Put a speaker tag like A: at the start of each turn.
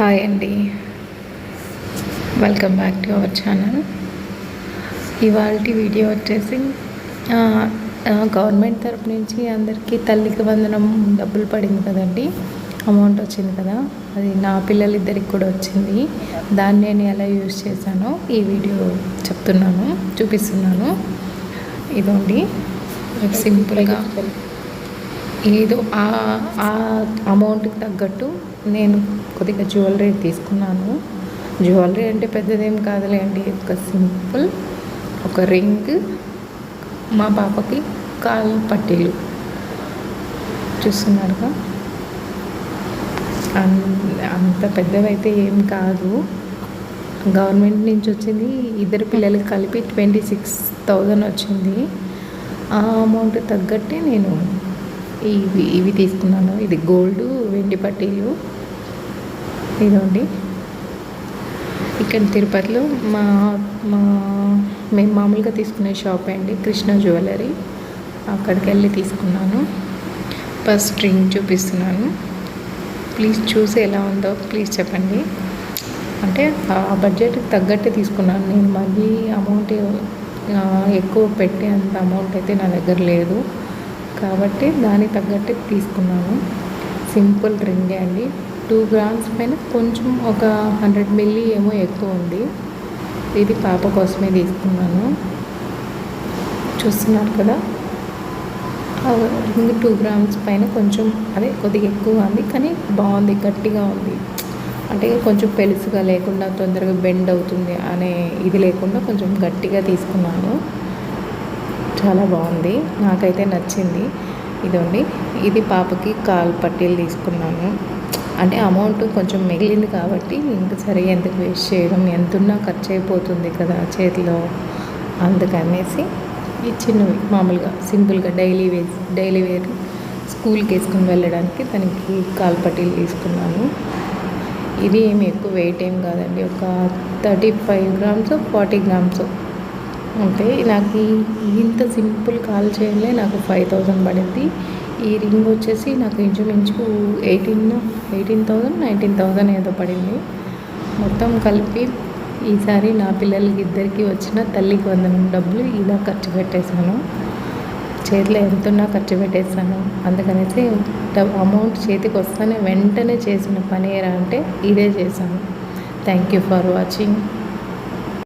A: Hi అండి. Welcome back to our channel ఇవాళ video వచ్చేసి గవర్నమెంట్ తరపు నుంచి అందరికీ తల్లికి వందనం డబ్బులు పడింది కదండి. అమౌంట్ వచ్చింది కదా. అది నా పిల్లలిద్దరికి కూడా వచ్చింది. దాన్ని నేను ఎలా యూజ్ చేశానో ఈ వీడియో చెప్తున్నాను చూపిస్తున్నాను. ఇదండి సింపుల్గా ఏదో ఆ అమౌంట్కి తగ్గట్టు నేను కొద్దిగా జ్యువెలరీ తీసుకున్నాను. జ్యువెలరీ అంటే పెద్దదేం కాదులేండి ఒక సింపుల్ ఒక రింగ్ మా పాపకి కాలు పట్టీలు. చూస్తున్నారుగా? అంత పెద్దవైతే ఏం కాదు. గవర్నమెంట్ నుంచి వచ్చింది. ఇద్దరు పిల్లలకి కలిపి ట్వంటీ సిక్స్ థౌజండ్ వచ్చింది. ఆ అమౌంట్ తగ్గట్టే నేను ఇవి ఇవి తీసుకున్నాను. ఇది గోల్డ్ వెండి పట్టీలు. ఇదండి ఇక్కడ తిరుపతిలో మా మా మేము మామూలుగా తీసుకునే షాప్ అండి. కృష్ణ జ్యువెలరీ. అక్కడికి వెళ్ళి తీసుకున్నాను. ఫస్ట్ రింగ్ చూపిస్తున్నాను. ప్లీజ్ చూసి ఎలా ఉందో ప్లీజ్ చెప్పండి. అంటే ఆ బడ్జెట్కి తగ్గట్టు తీసుకున్నాను. నేను మళ్ళీ అమౌంట్ ఎక్కువ పెట్టే అంత అమౌంట్ అయితే నా దగ్గర లేదు. కాబట్టి దానికి తగ్గట్టు తీసుకున్నాను. సింపుల్ రింగే అండి. టూ గ్రామ్స్ పైన కొంచెం ఒక హండ్రెడ్ మిల్లీ ఏమో ఎక్కువ ఉంది. ఇది పాప కోసమే తీసుకున్నాను. చూస్తున్నారు కదా? రింగ్ టూ గ్రామ్స్ పైన కొంచెం అదే కొద్దిగా ఎక్కువ ఉంది కానీ బాగుంది గట్టిగా ఉంది. అంటే కొంచెం పెలుసుగా లేకుండా తొందరగా బెండ్ అవుతుంది అనే ఇది లేకుండా కొంచెం గట్టిగా తీసుకున్నాను. చాలా బాగుంది. నాకైతే నచ్చింది. ఇదండి. ఇది పాపకి కాలు పట్టీలు తీసుకున్నాను. అంటే అమౌంట్ కొంచెం మిగిలింది కాబట్టి ఇంకా సరే ఎందుకు వేస్ట్ చేయడం? ఎంతున్నా ఖర్చు అయిపోతుంది కదా చేతిలో. అందుకనేసి ఈ చిన్నవి మామూలుగా సింపుల్గా డైలీ వేస్ డైలీ వేర్ స్కూల్కి వేసుకుని వెళ్ళడానికి తనకి కాలు పట్టీలు తీసుకున్నాను. ఇది ఏమి ఎక్కువ వెయిట్ ఏం కాదండి. ఒక thirty five grams forty grams అంటే నాకు ఈ- ఇంత సింపుల్ కాల్ చేయలే నాకు ఫైవ్ థౌజండ్ పడింది. ఈ రింగ్ వచ్చేసి నాకు ఇంచుమించు eighteen eighteen thousand nineteen thousand ఏదో పడింది. మొత్తం కలిపి ఈసారి నా పిల్లలకి ఇద్దరికి వచ్చిన తల్లికి వందనం డబ్బులు ఇలా ఖర్చు పెట్టేశాను. చేతిలో ఎంతున్నా ఖర్చు పెట్టేస్తాను అందుకనేసి అమౌంట్ చేతికి వస్తానే వెంటనే చేసిన పని ఏరా అంటే ఇదే చేశాను. Thank you for watching.